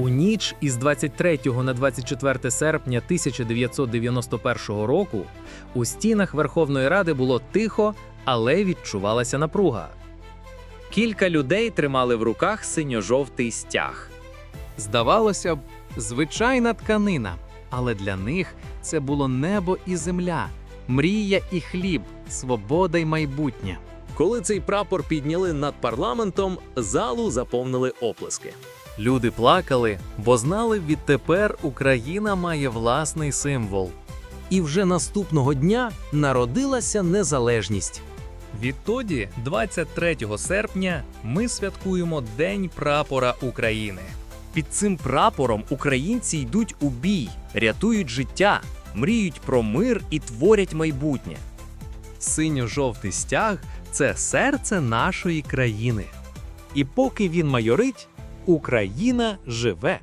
У ніч із 23 на 24 серпня 1991 року у стінах Верховної Ради було тихо, але відчувалася напруга. Кілька людей тримали в руках синьо-жовтий стяг. Здавалося б, звичайна тканина, але для них це було небо і земля, мрія і хліб, свобода й майбутнє. Коли цей прапор підняли над парламентом, залу заповнили оплески. Люди плакали, бо знали, відтепер Україна має власний символ. І вже наступного дня народилася незалежність. Відтоді, 23 серпня, ми святкуємо День прапора України. Під цим прапором українці йдуть у бій, рятують життя, мріють про мир і творять майбутнє. Синьо-жовтий стяг це серце нашої країни. І поки він майорить, Україна живе.